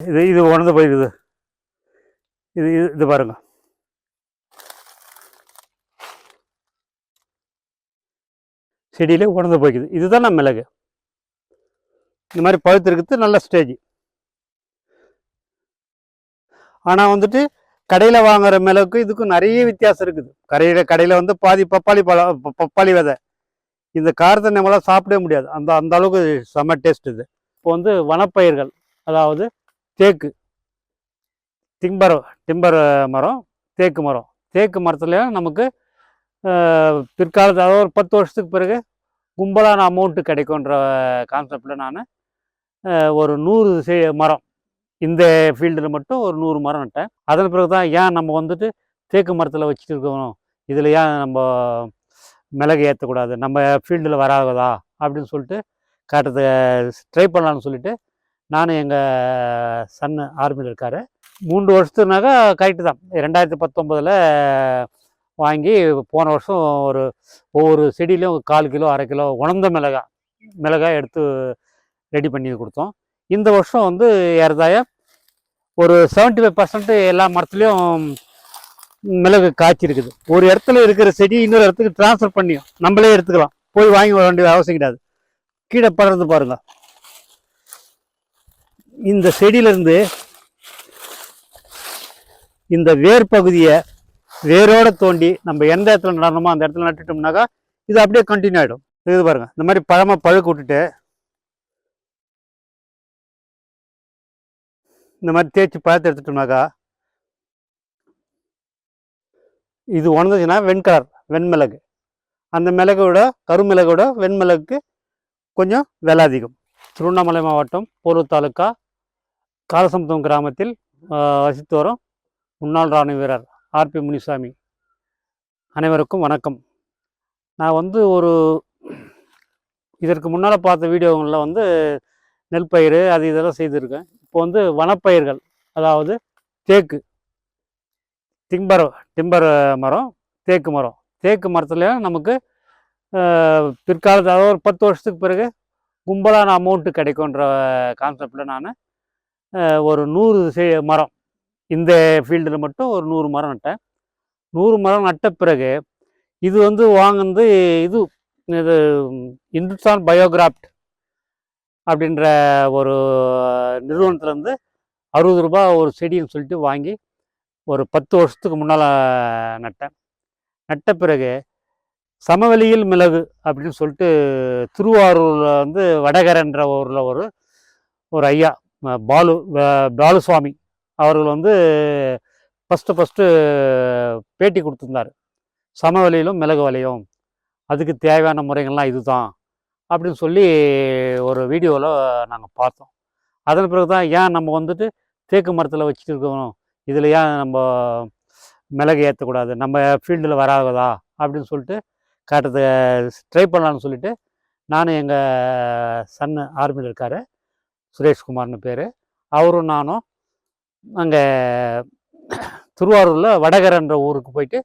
இது இது உணர்ந்து போயிருக்குது இது இது இது பாருங்க. செடியிலே உணர்ந்து போய்க்குது. இதுதான் நம்ம மிளகு. இந்த மாதிரி பழுத்திருக்கிறது நல்ல ஸ்டேஜ். ஆனால் வந்துட்டு கடையில் வாங்குற மிளகுக்கும் இதுக்கும் நிறைய வித்தியாசம் இருக்குது. கடையில் கடையில் வந்து பாதி பப்பாளி பழம் பப்பாளி விதை. இந்த காரத்தை நம்மளால் சாப்பிடவே முடியாது. அந்த அந்த அளவுக்கு செம்ம டேஸ்ட் இது. இப்போ வந்து வனப்பயிர்கள் அதாவது தேக்கு. டிம்பர் டிம்பர் மரம் தேக்கு மரம். தேக்கு மரத்துலையும் நமக்கு பிற்காலத்தில் பிற்காலத்து அதாவது ஒரு பத்து வருஷத்துக்கு பிறகு கும்பலான அமௌண்ட்டு கிடைக்குன்ற கான்செப்டில் நான் ஒரு நூறு மரம். இந்த ஃபீல்டில் மட்டும் ஒரு நூறு மரம் நட்டேன். அதன் பிறகு தான் ஏன் நம்ம வந்துட்டு தேக்கு மரத்தில் வச்சுட்டு இருக்கணும்? இதில் ஏன் நம்ம மிளகு ஏற்றக்கூடாது நம்ம ஃபீல்டில் வராதா அப்படின்னு சொல்லிட்டு காட்டத்தை ட்ரை பண்ணலான்னு சொல்லிட்டு நான் எங்கள் சன் ஆர்மியில் இருக்கார். மூன்று வருஷத்துனாக்கா கரெக்டு தான். ரெண்டாயிரத்தி பத்தொம்போதில் வாங்கி போன வருஷம் ஒரு ஒவ்வொரு செடியிலையும் கால் கிலோ அரை கிலோ உணர்ந்த மிளகா மிளகாய் எடுத்து ரெடி பண்ணி கொடுத்தோம். இந்த வருஷம் வந்து ஏறதாய ஒரு 75% ஃபைவ் பர்சன்ட் எல்லா மரத்துலேயும் மிளகு காய்ச்சிருக்குது. ஒரு இடத்துல இருக்கிற செடி இன்னொரு இடத்துக்கு ட்ரான்ஸ்ஃபர் பண்ணியும். நம்மளே எடுத்துக்கலாம். போய் வாங்கி வர வேண்டிய அவசியம் கிடையாது. கீழே படுறது பாருங்கள் இந்த செடியிலேருந்து இந்த வேர் பகுதியை வேரோட தோண்டி நம்ம எந்த இடத்துல நடணுமோ அந்த இடத்துல நட்டுட்டோம்னாக்கா இது அப்படியே கண்டினியூ ஆகிடும் இது பாருங்கள் இந்த மாதிரி பழமாக பழுக்க விட்டுட்டு இந்த மாதிரி தேய்ச்சி பழத்தை எடுத்துட்டோம்னாக்கா இது உணர்ந்துச்சுன்னா வெண்கலர் வெண்மிளகு அந்த மிளகோட கருமிளகோட வெண்மிளகுக்கு கொஞ்சம் விலை அதிகம். திருவண்ணாமலை மாவட்டம் போலூர் தாலுக்கா காலசமுத்தம் கிராமத்தில் வசித்து வரும் முன்னாள் ராணுவ வீரர் ஆர்பி முனிசாமி. அனைவருக்கும் வணக்கம். நான் வந்து ஒரு இதற்கு முன்னால் பார்த்த வீடியோங்களில் வந்து நெல் பயிர் அது இதெல்லாம் செய்திருக்கேன். இப்போ வந்து வனப்பயிர்கள் அதாவது தேக்கு டிம்பர் டிம்பர் மரம் தேக்கு மரம். தேக்கு மரத்துல நமக்கு பிற்காலத்தில் அதாவது ஒரு பத்து வருஷத்துக்கு பிறகு கும்பலான அமௌண்ட்டு கிடைக்குன்ற கான்செப்டில் நான் ஒரு நூறு செ மரம். இந்த ஃபீல்டில் மட்டும் ஒரு நூறு மரம் நட்டேன். நூறு மரம் நட்ட பிறகு இது வந்து வாங்கினது இது இது இந்துஸ்தான் பயோகிராஃப்ட் அப்படின்ற ஒரு நிறுவனத்துலேருந்து அறுபது ரூபாய் ஒரு செடின்னு சொல்லிட்டு வாங்கி ஒரு பத்து வருஷத்துக்கு முன்னால் நட்டேன். நட்ட பிறகு சமவெளியில் மிளகு அப்படின்னு சொல்லிட்டு திருவாரூரில் வந்து வடகரன்ற ஊரில் ஒரு ஒரு ஐயா பாலு பாலுசுவாமி அவர்கள் வந்து ஃபஸ்ட்டு ஃபஸ்ட்டு பேட்டி கொடுத்துருந்தாரு. சமவெளியிலும் மிளகு வலையும் அதுக்கு தேவையான முறைகள்லாம் இதுதான் அப்படின்னு சொல்லி ஒரு வீடியோவில் நாங்கள் பார்த்தோம். அதன் பிறகு தான் ஏன் நம்ம வந்துட்டு தேக்கு மரத்தில் வச்சுட்டு இருக்கணும்? இதில் ஏன் நம்ம மிளகு ஏற்றக்கூடாது நம்ம ஃபீல்டில் வராதா அப்படின்னு சொல்லிட்டு காட்டுறது ட்ரை பண்ணலான்னு சொல்லிட்டு நானும் எங்கள் சன்னு ஆர்மியில் இருக்கார். சுரேஷ்குமார்னு பேர். அவரும் நானும் அங்கே திருவாரூரில் வடகரன்ற ஊருக்கு போயிட்டு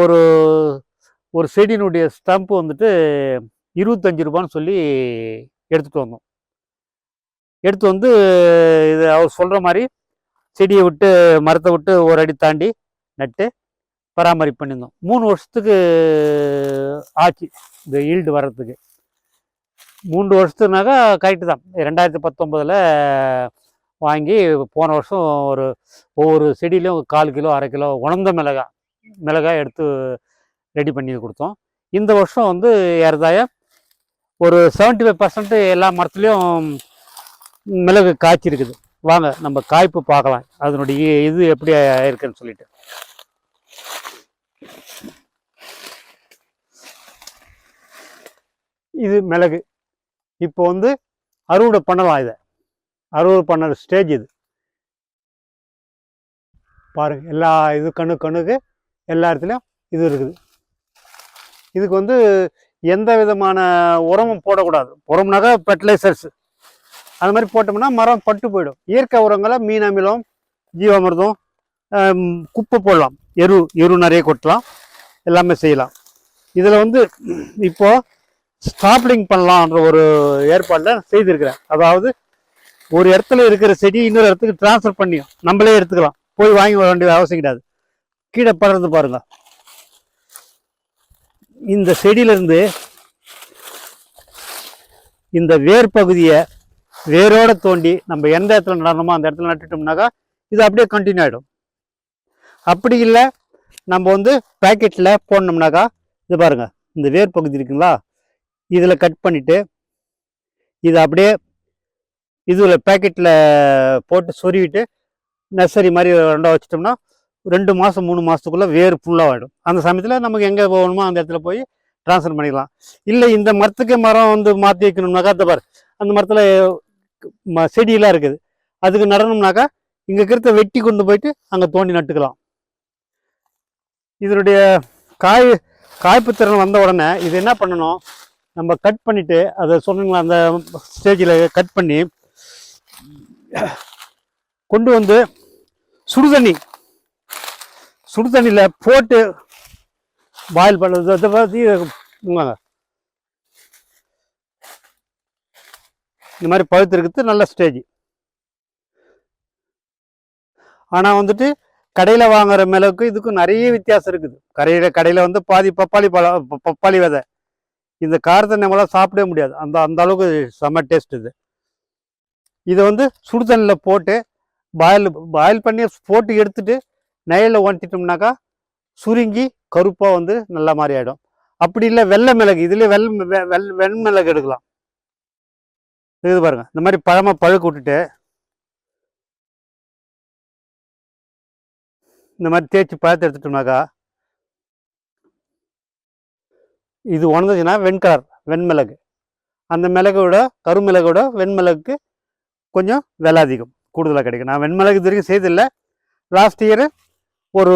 ஒரு ஒரு செடியினுடைய ஸ்டம்ப் வந்துட்டு இருபத்தஞ்சி ரூபான்னு சொல்லி எடுத்துகிட்டு வந்தோம். எடுத்து வந்து இது அவர் சொல்கிற மாதிரி செடியை விட்டு மரத்தை விட்டு ஒரு அடி தாண்டி நட்டு பராமரிப்பு பண்ணியிருந்தோம். மூணு வருஷத்துக்கு ஆச்சு இந்த ஈல்டு வர்றதுக்கு. மூன்று வருஷத்துனாக்கா கரெக்டு தான். ரெண்டாயிரத்தி பத்தொம்போதில் வாங்கி போன வருஷம் ஒரு ஒவ்வொரு செடியிலையும் கால் கிலோ அரை கிலோ உணர்ந்த மிளகாய் மிளகாய் எடுத்து ரெடி பண்ணி கொடுத்தோம். இந்த வருஷம் வந்து ஏறதாய ஒரு 75% ஃபைவ் பர்சன்ட் எல்லா மரத்துலேயும் மிளகு காய்ச்சிருக்குது. வாங்க நம்ம காய்ப்பு பார்க்கலாம். அதனுடைய இது எப்படி இருக்குன்னு சொல்லிட்டு. இது மிளகு. இப்போ வந்து அறுவடை பண்ணலாம் இதை. அறுவடை பண்ணுற ஸ்டேஜ் இது. பாருங்கள் எல்லா இது கண்ணு கண்ணுக்கு எல்லா இடத்துலையும் இது இருக்குது. இதுக்கு வந்து எந்த விதமான உரமும் போடக்கூடாது. உரம்னாக்கா ஃபெர்டிலைசர்ஸ் அது மாதிரி போட்டோம்னா மரம் பட்டு போயிடும். இயற்கை உரங்களை மீன் அமிலம் ஜீவாமிர்தம் குப்பை போடலாம். எரு எரு நிறைய கொட்டலாம் எல்லாமே செய்யலாம். இதில் வந்து இப்போது ஸ்டாப்லிங் பண்ணலான்ற ஒரு ஏற்பாடில் செய்திருக்கிறேன். அதாவது ஒரு இடத்துல இருக்கிற செடி இன்னொரு இடத்துக்கு டிரான்ஸ்ஃபர் பண்ணியும். நம்மளே எடுத்துக்கலாம். போய் வாங்கி வர வேண்டிய அவசியம் கிடையாது. கீழே படுறது பாருங்க. இந்த செடியிலிருந்து இந்த வேர் பகுதியை வேரோட தோண்டி நம்ம எந்த இடத்துல நடணுமோ அந்த இடத்துல நட்டுட்டோம்னாக்கா இது அப்படியே கண்டினியூ ஆகிடும் அப்படி இல்லை நம்ம வந்து பேக்கெட்டில் போடணும்னாக்கா இது பாருங்கள் இந்த வேர் பகுதி இருக்குங்களா? இதில் கட் பண்ணிவிட்டு இது அப்படியே இதில் பேக்கெட்டில் போட்டு சொருவிட்டு நர்சரி மாதிரி ரெண்டாக வச்சிட்டோம்னா ரெண்டு மாதம் மூணு மாதத்துக்குள்ளே வேர் ஃபுல்லாக ஆகிடும் அந்த சமயத்தில் நமக்கு எங்கே போகணுமோ அந்த இடத்துல போய் ட்ரான்ஸ்ஃபர் பண்ணிக்கலாம். இல்லை இந்த மரத்துக்கு மரம் வந்து மாற்றி வைக்கணும்னாக்கா அந்த பாரு அந்த மரத்தில் ம செடியெல்லாம் இருக்குது. அதுக்கு நடணும்னாக்கா இங்கே இருக்கிறத வெட்டி கொண்டு போயிட்டு அங்கே தோண்டி நட்டுக்கலாம். இதனுடைய காய் காய்ப்பு திறன் வந்த உடனே இது என்ன பண்ணணும்? நம்ம கட் பண்ணிவிட்டு அதை சொன்னீங்களா அந்த ஸ்டேஜில் கட் பண்ணி கொண்டு வந்து சுடுதண்ணி சுடுதண்ணியில் போட்டு பாயில் பண்ணுறது அதை பற்றி இந்த மாதிரி பழுத்திருக்கிறது நல்ல ஸ்டேஜ் ஆனால் வந்துட்டு கடையில் வாங்குற மிளகுக்கும் இதுக்கும் நிறைய வித்தியாசம் இருக்குது. கடையில் கடையில் வந்து பாதி பப்பாளி பழம் பப்பாளி விதை. இந்த காரத்தை நம்மளால் சாப்பிடவே முடியாது. அந்த அந்த அளவுக்கு செம்ம டேஸ்ட் இது. இதை வந்து சுடுதண்ணில் போட்டு பாயில் பாயில் பண்ணி போட்டு எடுத்துட்டு நெய்யில் ஒன்ட்டிட்டோம்னாக்கா சுருங்கி கருப்பாக வந்து நல்ல மாதிரி ஆகிடும் அப்படி இல்லை வெள்ளை மிளகு இதுலேயே வெள் வெ- வெள் வெண்மிளகு எடுக்கலாம். இது பாருங்க இந்த மாதிரி பழமாக பழுக்க விட்டுட்டு இந்த மாதிரி தேய்ச்சி பழத்தை எடுத்துட்டோம்னாக்கா இது உணர்ந்துச்சுன்னா வெண்கலர் வெண்மிளகு அந்த மிளகோட கருமிளகோட வெண்மிளகுக்கு கொஞ்சம் விலை அதிகம் கூடுதலாக கிடைக்கும். நான் வெண்மிளகு இது வரைக்கும் செய்தில்லை. லாஸ்ட் இயர் ஒரு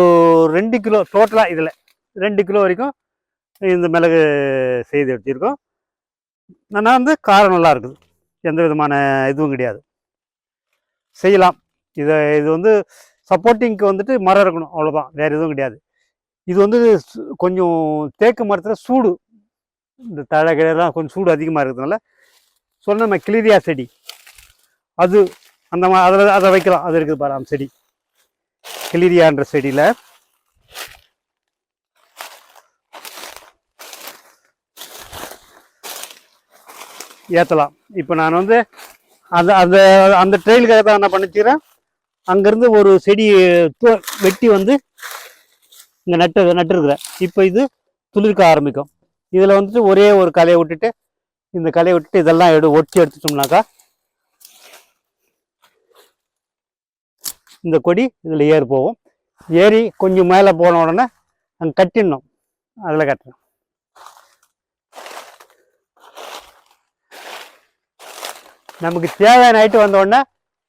ரெண்டு கிலோ டோட்டலாக இதில் ரெண்டு கிலோ வரைக்கும் இந்த மிளகு செய்து எடுத்திருக்கோம் ஆனால் வந்து காரம் நல்லா இருக்குது. எந்த விதமான இதுவும் கிடையாது. செய்யலாம். இதை இது வந்து சப்போர்ட்டிங்க்கு வந்துட்டு மரம் இருக்கணும் அவ்வளோதான் வேறு எதுவும் கிடையாது. இது வந்து கொஞ்சம் தேக்கு மரத்தில் சூடு. இந்த தழை கிளையெல்லாம் கொஞ்சம் சூடு அதிகமாக இருக்கிறதுனால சொன்ன கிளிரியா செடி. அது அந்த மா அதில் அதை வைக்கலாம். அது இருக்குது பாரு அந்த செடி. கிளிரியான்ற செடியில். ஏற்றலாம் இப்போ நான் வந்து அந்த அந்த அந்த ட்ரெயிலுக்காக தான் என்ன பண்ணிச்சுக்கிறேன் அங்கேருந்து ஒரு செடி வெட்டி வந்து இங்கே நட்டு நட்டுருக்குறேன். இப்போ இது துளிர்க்க ஆரம்பிக்கும். இதில் வந்துட்டு ஒரே ஒரு கலையை விட்டுட்டு இந்த கலையை விட்டுட்டு இதெல்லாம் எடு ஒட்டி எடுத்துட்டோம்னாக்கா இந்த கொடி இதில் ஏறி போகும். ஏறி கொஞ்சம் மேலே போன உடனே அங்கே கட்டிடணும். அதில் கட்டணும். நமக்கு தேவையான ஐட்டம் வந்த உடனே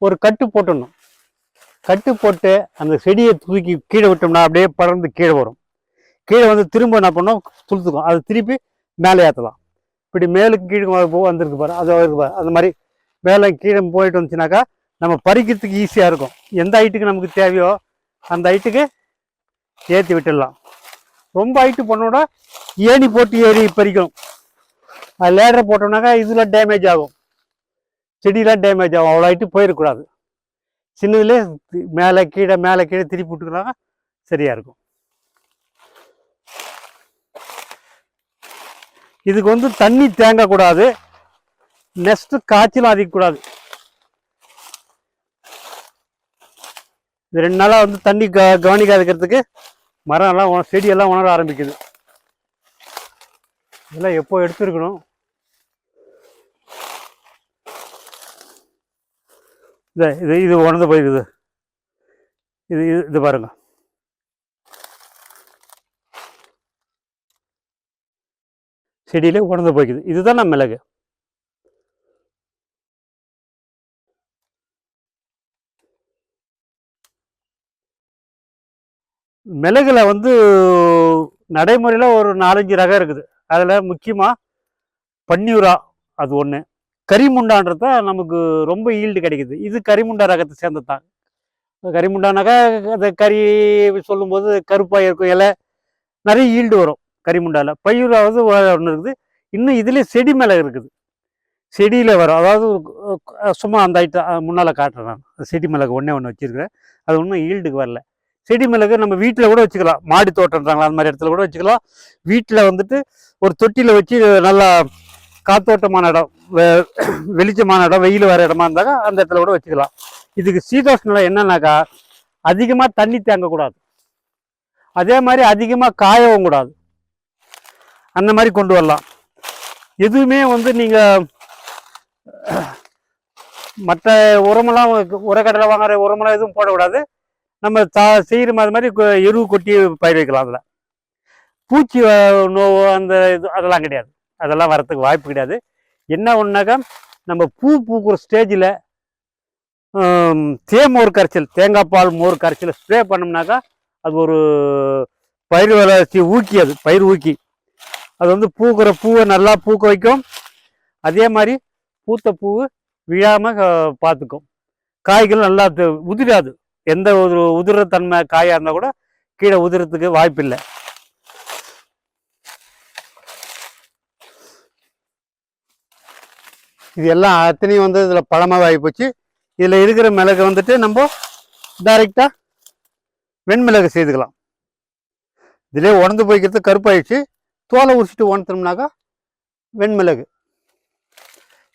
ஒரு கட்டு போட்டுடணும். கட்டு போட்டு அந்த செடியை தூக்கி கீழே விட்டோம்னா அப்படியே படர்ந்து கீழே வரும். கீழே வந்து திரும்ப என்ன பண்ணோம்? துளுத்துக்கும். அது திருப்பி மேலே ஏற்றலாம். இப்படி மேலுக்கு கீழே போ வந்திருக்கு பாரு. அது இருக்கு பாரு. அந்த மாதிரி மேலே கீழே போயிட்டு வந்துச்சுனாக்கா நம்ம பறிக்கிறதுக்கு ஈஸியாக இருக்கும். எந்த ஹைட்டுக்கு நமக்கு தேவையோ அந்த ஹைட்டுக்கு ஏற்றி விட்டுடலாம். ரொம்ப ஹைட்டு பண்ணோட ஏணி போட்டு ஏறி பறிக்கணும். அது லேடரை போட்டோம்னாக்கா இதில் டேமேஜ் ஆகும். செடியெலாம் டேமேஜ் ஆகும். அவ்வளோ ஹைட்டு போயிடக்கூடாது. சின்னதுலேயே மேலே கீழே மேலே கீழே திருப்பி விட்டுக்கிறாங்க சரியாக இருக்கும். இதுக்கு வந்து தண்ணி தேங்கக்கூடாது நெக்ஸ்ட்டு காய்ச்சலும் அதிகக்கூடாது இது ரெண்டு நாளாக வந்து தண்ணி க கவனிக்காதுக்கிறதுக்கு மரம் எல்லாம் செடியெல்லாம் உணர ஆரம்பிக்குது. இதெல்லாம் எப்போ எடுத்துருக்கணும்? இது இது இது உணர்ந்து போயிருக்குது இது இது இது பாருங்க. செடியிலே உணர்ந்து போய்க்குது. இதுதான் நம்ம மிளகு? மிளகுல வந்து நடைமுறையில் ஒரு நாலஞ்சு ரகம் இருக்குது. அதில் முக்கியமாக பன்னியூரா அது ஒன்று கரிமுண்டான்றத தான் நமக்கு ரொம்ப ஈல்டு கிடைக்குது. இது கரிமுண்டா ரகத்தை சேர்ந்தது தான் கரிமுண்டானாக்கா அந்த கறி சொல்லும்போது கருப்பாக இருக்கும் இலை நிறைய ஈல்டு வரும் கரிமுண்டாவில் பயிராவது ஒன்று இருக்குது. இன்னும் இதுலேயே செடி மிளகு இருக்குது. செடியில் வரும். அதாவது சும்மா அந்த ஐட்டம் முன்னால் காட்டுறேன் நான். செடி மிளகு ஒன்றே ஒன்று வச்சுருக்கிறேன். அது ஒன்றும் ஈல்டுக்கு வரல. செடி மிளகு நம்ம வீட்டில் கூட வச்சுக்கலாம். மாடி தோட்டம்ன்றாங்களா அந்த மாதிரி இடத்துல கூட வச்சுக்கலாம். வீட்டில் வந்துட்டு ஒரு தொட்டியில் வச்சு நல்லா காத்தோட்டமான இடம் வெ- வெளிச்சமான இடம் வெயில் வர இடமா இருந்தாக்கா அந்த இடத்துல கூட வச்சுக்கலாம். இதுக்கு சீதோஷ் நிலை என்னன்னாக்கா அதிகமாக தண்ணி தேங்கக்கூடாது. அதே மாதிரி அதிகமாக காயவும் கூடாது. அந்த மாதிரி கொண்டு வரலாம். எதுவுமே வந்து நீங்கள் மற்ற உரமெல்லாம் உரக்கடலை வாங்குற உரமெல்லாம் எதுவும் போடக்கூடாது. நம்ம தா செய்கிற மாதிரி மாதிரி கொ- எருவு கொட்டி பயிர் வைக்கலாம் அதில். பூச்சி நோவு அந்த இது அதெல்லாம் கிடையாது. அதெல்லாம் வரத்துக்கு வாய்ப்பு கிடையாது. என்ன ஒன்றாக்கா நம்ம பூ பூக்கிற ஸ்டேஜில் தேமோர் கரைச்சல் தேங்காய் பால் மோர் கரைச்சல் ஸ்ப்ரே பண்ணோம்னாக்கா அது ஒரு பயிர் வளர்ச்சி ஊக்கி அது பயிர் ஊக்கி. அது வந்து பூக்கிற பூவை நல்லா பூக்க வைக்கும். அதே மாதிரி பூத்த பூ விழாமல் பார்த்துக்கும் காய்கள் நல்லா உதிராது. எந்த ஒரு உதிர தன்மை காயாக இருந்தால் கூட கீழே உதிரத்துக்கு வாய்ப்பில்லை. இது எல்லாம் அத்தனையும் வந்து இதில் பழமாக ஆகி போச்சு இதில் இருக்கிற மிளகு வந்துட்டு நம்ம டைரெக்டாக வெண்மிளகு செய்துக்கலாம். இதிலே உடந்து போய்க்கிறது கருப்பாயிடுச்சு. தோலை உரிச்சிட்டு உணர்த்தோம்னாக்கா வெண்மிளகு.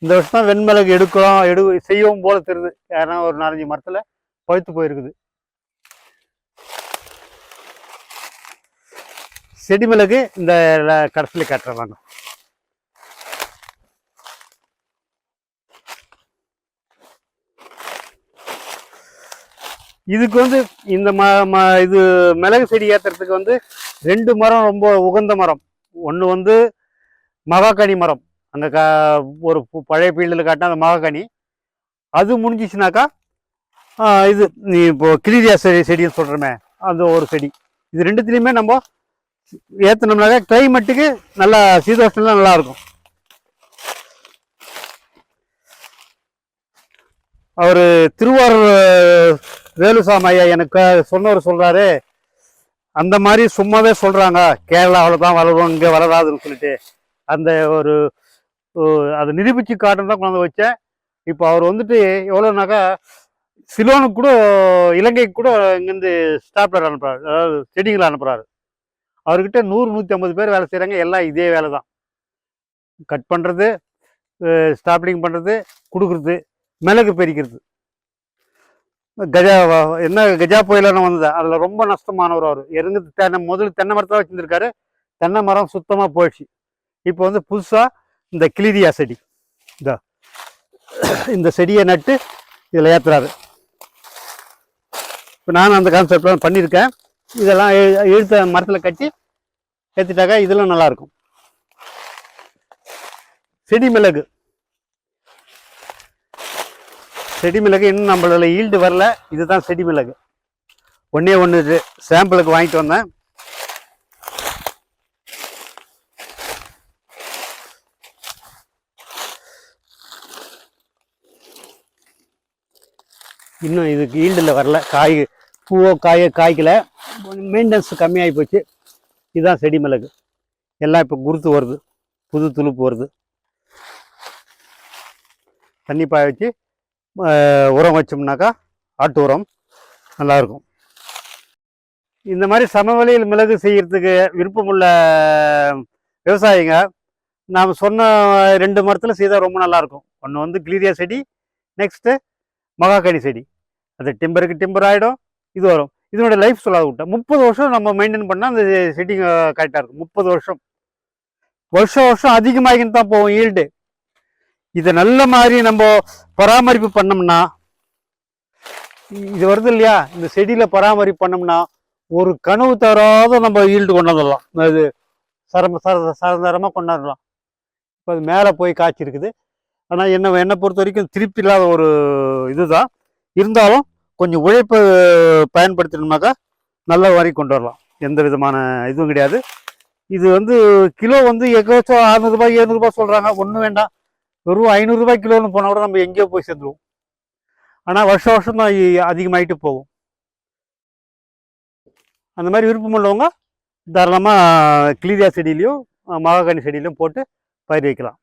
இந்த வருஷம் தான் வெண்மிளகு எடுக்கலாம் எடு செய்யவும் போல தெரியுது. ஏன்னா ஒரு நாலஞ்சு மரத்தில் பழுத்து போயிருக்குது. செடி மிளகு இந்த கடைசியில் கட்டுறாங்க இதுக்கு வந்து இந்த ம ம இது மிளகு செடி ஏற்றுறதுக்கு வந்து ரெண்டு மரம் ரொம்ப உகந்த மரம். ஒன்று வந்து மகாக்கனி மரம். அந்த க ஒரு பழைய பீல்டில் காட்டின அந்த மகாக்கனி அது முடிஞ்சிச்சுனாக்கா இது நீ இப்போ கிளிரியா செடி செடின்னு சொல்கிறோமே அந்த ஒரு செடி. இது ரெண்டுத்துலேயுமே நம்ம ஏற்றினோம்னாக்கா கிளைமேட்டுக்கு நல்லா சீதோஷம்லாம் நல்லாயிருக்கும் அவர் திருவாரூர் வேலுசாமி ஐயா எனக்கு சொன்னவர் சொல்கிறாரு அந்த மாதிரி சும்மாவே சொல்கிறாங்க கேரளாவில் தான் வளரும் இங்கே வளராதுன்னு சொல்லிட்டு. அந்த ஒரு அதை நிரூபித்து காட்டுன்னு தான் கொண்டாந்து வச்சேன். இப்போ அவர் வந்துட்டு எவ்வளோனாக்கா சிலோனுக்கு கூட இலங்கைக்கு கூட இங்கேருந்து ஸ்டாப்லர் அனுப்புகிறாரு அதாவது செடிங்களை அனுப்புகிறாரு அவர்கிட்ட நூறு நூற்றி ஐம்பது பேர் வேலை செய்கிறாங்க எல்லாம் இதே வேலை தான். கட் பண்ணுறது ஸ்டாப்லிங் பண்ணுறது கொடுக்குறது மிளகு பறிக்கிறது கஜா என்ன கஜா புயலான வந்தது. அதில் ரொம்ப நஷ்டமானவர் அவர். இறங்கு தென்னை முதல்ல தென்னை மரத்தை வச்சுருந்துருக்காரு. தென்னை மரம் சுத்தமாக போயிடுச்சு. இப்போ வந்து புதுசாக இந்த கிளிரியா செடி இந்த. இந்த செடியை நட்டு இதில் ஏற்றுறாரு இப்போ நானும் அந்த கான்செப்ட்லாம் பண்ணியிருக்கேன். இதெல்லாம் இழுத்த மரத்தில் கட்டி ஏற்றிட்டாக்கா இதெல்லாம் நல்லாயிருக்கும் செடி மிளகு. செடி மிளகு இன்னும் நம்மளோட ஈல்டு வரல. இதுதான் செடி மிளகு ஒன்றே ஒன்று சாம்பிளுக்கு வாங்கிட்டு வந்தேன். இன்னும் இதுக்கு ஈல்டில் வரல. காய் பூவோ காயோ காய்க்கல. மெயின்டெனன்ஸ் கம்மியாகி போச்சு. இதுதான் செடி மிளகு எல்லாம் இப்போ குருத்து வருது. புது துளுப்பு வருது. தண்ணி பாய வச்சு உரம் வச்சோம்னாக்கா ஆட்டு உரம் நல்லாயிருக்கும். இந்த மாதிரி சமவெளியில் மிளகு செய்கிறதுக்கு விருப்பமுள்ள விவசாயிங்க நாம் சொன்ன ரெண்டு மரத்தில் செய்தால் ரொம்ப நல்லாயிருக்கும். ஒன்று வந்து கிளீரியா செடி நெக்ஸ்ட்டு மகாக்கனி செடி. அது டிம்பருக்கு டிம்பர் ஆகிடும் இது வரும். இதனுடைய லைஃப் சொல்லாத விட்டேன் முப்பது வருஷம் நம்ம மெயின்டைன் பண்ணால் அந்த செடி கரெக்டாக இருக்கும். முப்பது வருஷம். வருஷம் வருஷம் அதிகமாகின்னு தான் போகும் ஈல்டு இதை நல்ல மாதிரி நம்ம பராமரிப்பு பண்ணோம்னா இது வருது இல்லையா? இந்த செடியில பராமரிப்பு பண்ணோம்னா ஒரு கனவு தராத நம்ம ஈல்டு கொண்டு வந்துடலாம் அது சரம சர சரந்தரமாக கொண்டாடலாம் இப்போ அது மேலே போய் காய்ச்சி இருக்குது. ஆனால் என்ன என்னை பொறுத்த வரைக்கும் திருப்தி இல்லாத ஒரு இதுதான். இருந்தாலும் கொஞ்சம் உழைப்பு பயன்படுத்தினோம்னாக்கா நல்ல வரி கொண்டு வரலாம். எந்த விதமான இதுவும் கிடையாது. இது வந்து கிலோ வந்து எக்கச்சம் அறுநூறுபா எழுநூறுபா சொல்கிறாங்க ஒன்றும் வேண்டாம். வெறும் ஐநூறுரூபா கிலோன்னு போனால் கூட நம்ம எங்கேயோ போய் சேர்ந்துருவோம். ஆனால் வருஷம் வருஷம் தான் அதிகமாயிட்டு போகும். அந்த மாதிரி விருப்பம் உள்ளவங்க தாராளமாக கிளீரியா செடியிலையும் மகாகனி செடியிலையும் போட்டு பயிர் வைக்கலாம்.